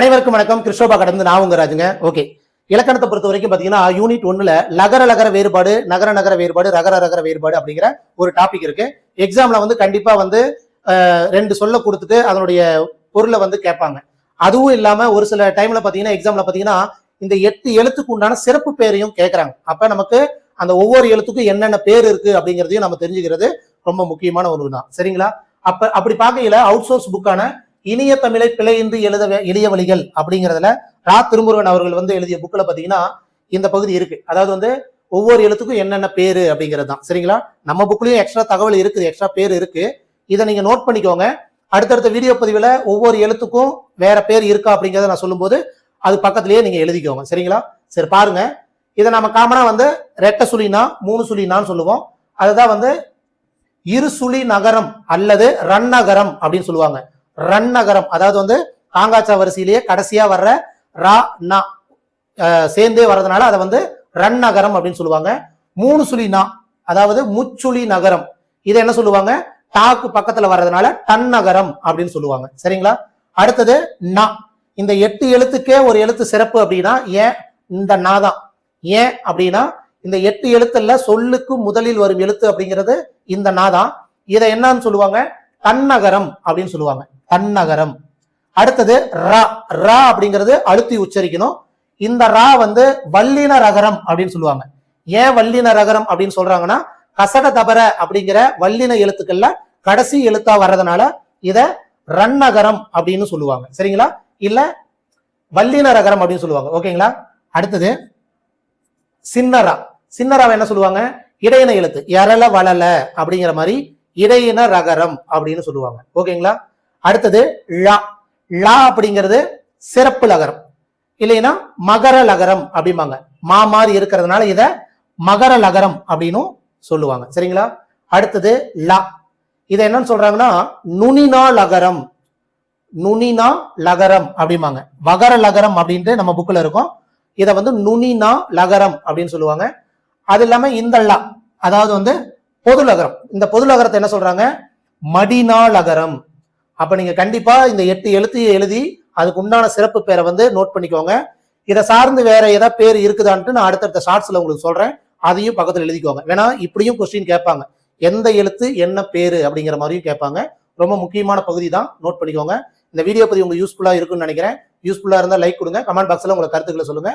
அனைவருக்கும் வணக்கம். கிருஷ்ணோபா கடந்து நான் உங்க ராஜுங்க. ஓகே. இலக்கணத்தை பொறுத்த வரைக்கும் பாத்தீங்கன்னா யூனிட் ஒண்ணுல லகர லகர வேறுபாடு நகர நகர வேறுபாடு ரகர ரகர வேறுபாடு அப்படிங்கிற ஒரு டாபிக் இருக்கு. எக்ஸாம்ல வந்து கண்டிப்பா வந்து ரெண்டு சொல்ல கொடுத்துட்டு அதனுடைய பொருளை வந்து கேட்பாங்க. அதுவும் இல்லாம ஒரு சில டைம்ல பாத்தீங்கன்னா எக்ஸாம்ல பாத்தீங்கன்னா இந்த எட்டு எழுத்துக்கு உண்டான சிறப்பு பேரையும் கேட்குறாங்க அப்ப நமக்கு அந்த ஒவ்வொரு எழுத்துக்கும் என்னென்ன பேர் இருக்கு அப்படிங்கிறதையும் நம்ம தெரிஞ்சுக்கிறது ரொம்ப முக்கியமான ஒன்று தான் சரிங்களா? அப்ப அப்படி பார்க்கையில அவுட் சோர்ஸ் புக்கான இனிய தமிழை பிழையின்றி எழுத எளிய வழிகள் அப்படிங்கிறதுல ரா. திருமுருகன் அவர்கள் வந்து எழுதிய புக்கில் பார்த்தீங்கன்னா இந்த பகுதி இருக்கு. அதாவது வந்து ஒவ்வொரு எழுத்துக்கும் என்னென்ன பேரு அப்படிங்கிறது தான் சரிங்களா? நம்ம புக்லயும் எக்ஸ்ட்ரா தகவல் இருக்குது எக்ஸ்ட்ரா பேர் இருக்கு. இதை நீங்க நோட் பண்ணிக்கோங்க. அடுத்தடுத்த வீடியோ பதிவில் ஒவ்வொரு எழுத்துக்கும் வேற பேர் இருக்கா அப்படிங்கிறத நான் சொல்லும்போது அது பக்கத்திலேயே நீங்க எழுதிக்கோங்க. சரிங்களா? சரி பாருங்க. இதை நம்ம காமனா வந்து ரெட்டை சுழினா மூணு சுழினான்னு சொல்லுவோம். அதுதான் வந்து இருசுழி நகரம் அல்லது ரன் நகரம் அப்படின்னு சொல்லுவாங்க. ரன் நகரம் அதாவது வந்து காங்காச்சா வரிசையிலேயே கடைசியா வர்ற ரா நா சேர்ந்தே வர்றதுனால அதை வந்து ரன் நகரம் அப்படின்னு சொல்லுவாங்க. மூணு சுழி நா அதாவது முச்சுழி நகரம். இதை என்ன சொல்லுவாங்க? டாக்கு பக்கத்துல வர்றதுனால டன் நகரம் அப்படின்னு சொல்லுவாங்க. சரிங்களா? அடுத்தது நா. இந்த எட்டு எழுத்துக்கே ஒரு எழுத்து சிறப்பு அப்படின்னா ஏன் இந்த நா தான்? ஏன் அப்படின்னா இந்த எட்டு எழுத்துல சொல்லுக்கு முதலில் வரும் எழுத்து அப்படிங்கிறது இந்த நா தான். இதை என்னன்னு சொல்லுவாங்க? தன்னகரம் அப்படின்னு சொல்லுவாங்க. தன்னகரம். அடுத்தது ரா. ரா அப்படிங்கிறது அழுத்தி உச்சரிக்கணும். இந்த ரா வந்து வல்லின ரகரம் அப்படின்னு சொல்லுவாங்க. ஏன் வல்லின ரகரம் அப்படின்னு சொல்றாங்கன்னா கசட தபர அப்படிங்கிற வல்லின எழுத்துக்கள்ல கடைசி எழுத்தா வர்றதுனால இத ரன்னகரம் அப்படின்னு சொல்லுவாங்க. சரிங்களா? இல்ல வல்லின ரகரம் அப்படின்னு சொல்லுவாங்க. ஓகேங்களா? அடுத்தது சின்னரா. சின்னராவை என்ன சொல்லுவாங்க? இடையின எழுத்து. எரல வளல அப்படிங்கிற மாதிரி இடையின ரகரம் அப்படின்னு சொல்லுவாங்க. ஓகேங்களா? அடுத்தது ழா ழா அப்படிங்கிறது சிறப்பு லகரம். இல்லைன்னா மகர லகரம் அப்படிம்பாங்க. மா மாதிரி இருக்கிறதுனால இத மகர லகரம் அப்படின்னும் சொல்லுவாங்க. சரிங்களா? அடுத்தது லா. இதை என்னன்னு சொல்றாங்கன்னா நுனினா லகரம். நுனினா லகரம் அப்படிம்பாங்க. வகர லகரம் அப்படின்ட்டு நம்ம புக்கில் இருக்கும். இதை வந்து நுனினா லகரம் அப்படின்னு சொல்லுவாங்க. அது இல்லாம இந்த லா. அதாவது வந்து பொது லகரம் இந்த பொது லகரத்தை என்ன சொல்றாங்க? மடினா லகரம் அப்ப நீங்க கண்டிப்பா இந்த எட்டு எழுத்து எழுதி அதுக்கு உண்டான சிறப்பு பேரை வந்து நோட் பண்ணிக்கோங்க. இதை சார்ந்து வேற ஏதாவது பேர் இருக்குதான்ட்டு நான் அடுத்தடுத்த ஷார்ட்ஸ்ல உங்களுக்கு சொல்றேன். அதையும் பக்கத்துல எழுதிக்கோங்க. வேணா இப்படியும் கொஸ்டின் கேட்பாங்க. எந்த எழுத்து என்ன பேரு அப்படிங்கிற மாதிரியும் கேட்பாங்க. ரொம்ப முக்கியமான பகுதி தான். நோட் பண்ணிக்கோங்க. இந்த வீடியோ பத்தி உங்களுக்கு யூஸ்ஃபுல்லா இருக்கும்னு நினைக்கிறேன். யூஸ்ஃபுல்லா இருந்தா லைக் கொடுங்க. கமெண்ட் பாக்ஸ்ல உங்க கருத்துக்களை சொல்லுங்க.